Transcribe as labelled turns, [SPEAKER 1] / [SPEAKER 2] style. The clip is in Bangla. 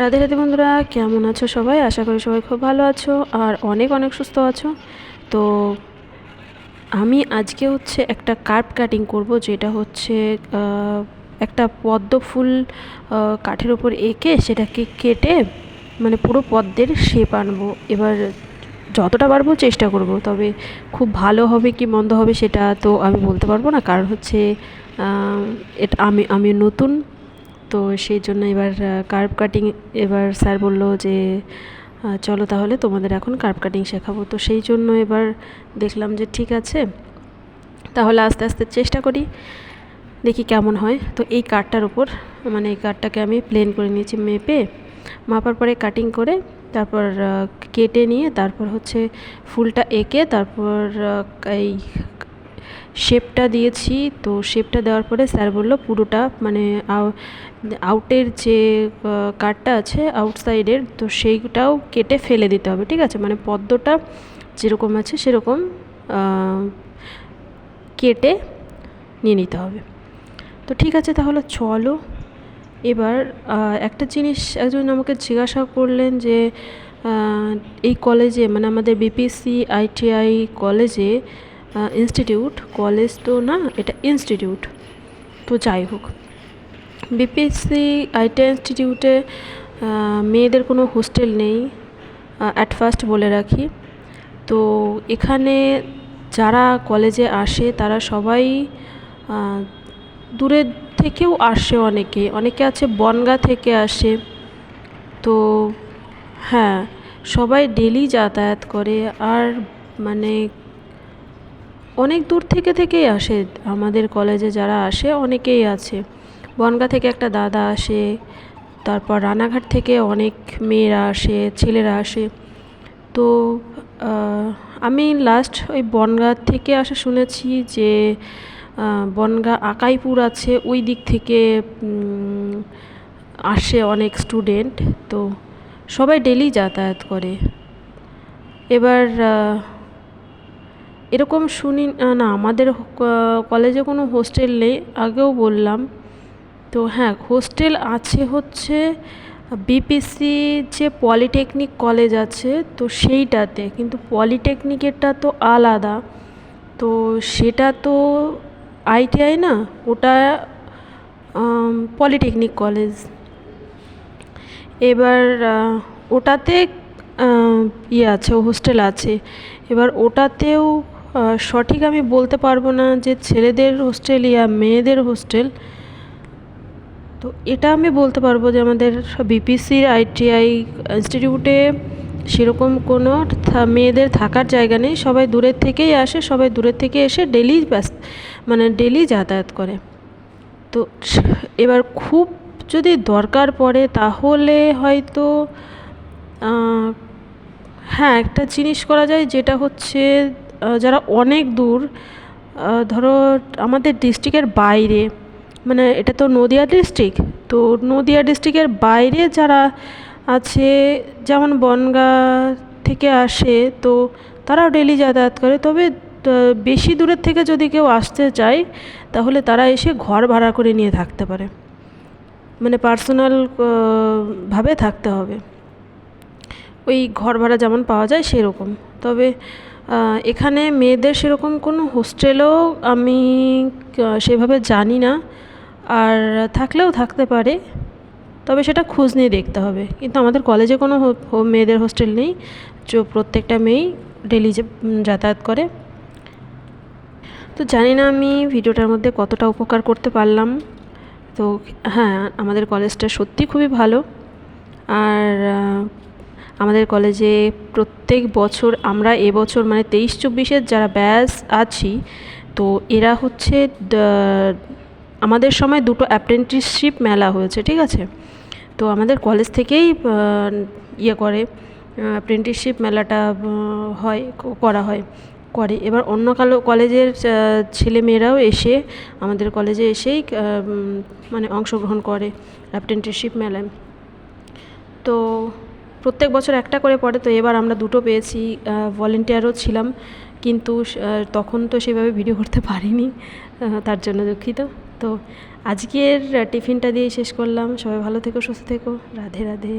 [SPEAKER 1] রাধে রাধে বন্ধুরা, কেমন আছো সবাই? আশা করি সবাই খুব ভালো আছো আর অনেক অনেক সুস্থ আছো। তো আমি আজকে হচ্ছে একটা কার্ভ কাটিং করব, যেটা হচ্ছে একটা পদ্ম ফুল কাঠের ওপর এঁকে সেটাকে কেটে মানে পুরো পদ্মের শেপ আনব। এবার যতটা পারব চেষ্টা করব, তবে খুব ভালো হবে কি মন্দ হবে সেটা তো আমি বলতে পারব না। কারণ হচ্ছে এটা আমি আমি নতুন তো সেই জন্য এবার কার্ভ কাটিং এবার স্যার বলল যে চলো তাহলে তোমাদের এখন কার্ভ কাটিং শেখাবো। তো সেই জন্য এবার দেখলাম যে ঠিক আছে, তাহলে আস্তে আস্তে চেষ্টা করি, দেখি কেমন হয়। তো এই কাঠটার উপর মানে এই কাঠটাকে আমি প্লেন করে নিয়েছি মেপে, মাপার পরে কাটিং করে, তারপর কেটে নিয়ে তারপর হচ্ছে ফুলটা এঁকে তারপর এই শেপটা দিয়েছি। তো শেপটা দেওয়ার পরে স্যার বলল, পুরোটা মানে আউটের যে কার্ডটা আছে আউটসাইডের, তো সেইটাও কেটে ফেলে দিতে হবে, ঠিক আছে? মানে পদ্মটা যেরকম আছে সেরকম কেটে নিয়ে নিতে হবে। তো ঠিক আছে, তাহলে চলো। এবার একটা জিনিস একজন আমাকে জিজ্ঞাসা করলেন যে এই কলেজে মানে আমাদের বিপিসি আইটিআই কলেজে ইনস্টিটিউট কলেজ তো না, এটা ইনস্টিটিউট তো যাই হোক বিপিএসসি আইটিআই ইনস্টিটিউটে মেয়েদের কোনো হোস্টেল নেই অ্যাট ফার্স্ট বলে রাখি। তো এখানে যারা কলেজে আসে, তারা সবাই দূরের থেকেও আসে অনেকে। অনেকে আছে বনগা থেকে আসে। তো হ্যাঁ সবাই ডেলি যাতায়াত করে। আর মানে অনেক দূর থেকে থেকেই আসে। আমাদের কলেজে যারা আসে, অনেকেই আছে। বনগা থেকে একটা দাদা আসে, তারপর রানাঘাট থেকে অনেক মেয়েরা আসে, ছেলেরা আসে। তো আমি লাস্ট ওই বনগা থেকে আসা শুনেছি যে বনগা আকাইপুর আছে, ওই দিক থেকে আসে অনেক স্টুডেন্ট তো সবাই ডেলি যাতায়াত করে। এবার এরকম শুনি না, আমাদের কলেজে কোনো হোস্টেল নেই, আগেও বললাম। তো হ্যাঁ হোস্টেল আছে হচ্ছে বিপিসি যে পলিটেকনিক কলেজ আছে, তো সেইটাতে, কিন্তু পলিটেকনিকেরটা তো আলাদা। তো সেটা তো আইটিআই না, ওটা পলিটেকনিক কলেজ। এবার ওটাতে ইয়ে আছে, হোস্টেল আছে। এবার ওটাতেও সঠিক আমি বলতে পারব না যে ছেলেদের হোস্টেল ইয়া মেয়েদের হোস্টেল তো এটা আমি বলতে পারব যে আমাদের বিপিসির আইটিআই ইনস্টিটিউটে সেরকম কোনো মেয়েদের থাকার জায়গা নেই। সবাই দূরের থেকেই আসে, সবাই দূরের থেকে এসে ডেলি ব্যস্ত মানে ডেলি যাতায়াত করে। তো এবার খুব যদি দরকার পড়ে তাহলে হয়তো হ্যাঁ একটা জিনিস করা যায় যেটা হচ্ছে যারা অনেক দূর ধরো আমাদের ডিস্ট্রিক্টের বাইরে মানে এটা তো নদিয়া ডিস্ট্রিক্ট তো নদিয়া ডিস্ট্রিক্টের বাইরে যারা আছে, যেমন বনগা থেকে আসে, তো তারাও ডেলি যাতায়াত করে। তবে বেশি দূরের থেকে যদি কেউ আসতে চায়, তাহলে তারা এসে ঘর ভাড়া করে নিয়ে থাকতে পারে। মানে পার্সোনাল ভাবে থাকতে হবে। ওই ঘর ভাড়া যেমন পাওয়া যায়, সেরকম। তবে এখানে মেয়েদের সেরকম কোনো হোস্টেলও আমি সেভাবে জানি না। আর থাকলেও থাকতে পারে, তবে সেটা খোঁজ নিয়ে দেখতে হবে। কিন্তু আমাদের কলেজে কোনো মেয়েদের হোস্টেল নেই। যে প্রত্যেকটা মেয়েই ডেলি যাতায়াত করে। তো জানি না আমি ভিডিওটার মধ্যে কতটা উপকার করতে পারলাম। তো হ্যাঁ আমাদের কলেজটা সত্যি খুবই ভালো। আর আমাদের কলেজে প্রত্যেক বছর আমরা এবছর মানে তেইশ চব্বিশের যারা ব্যাচ আছি, তো এরা হচ্ছে আমাদের সময় দুটো অ্যাপ্রেন্টিসশিপ মেলা হয়েছে, ঠিক আছে? তো আমাদের কলেজ থেকেই ইয়ে করে অ্যাপ্রেন্টিসশিপ মেলাটা হয় করা হয়, করে। এবার অন্য কালো, কলেজের ছেলে মেয়েরাও এসে আমাদের কলেজে এসেই মানে অংশগ্রহণ করে অ্যাপ্রেন্টিসশিপ মেলায়। তো প্রত্যেক বছর একটা করে পড়ে, তো এবার আমরা দুটো পেয়েছি ভলেন্টিয়ারও ছিলাম, কিন্তু তখন তো সেভাবে ভিডিও করতে পারিনি তার জন্য দুঃখিত। তো আজকের টিফিনটা দিয়েই শেষ করলাম। সবাই ভালো থেকো, সুস্থ থেকো। রাধে রাধে।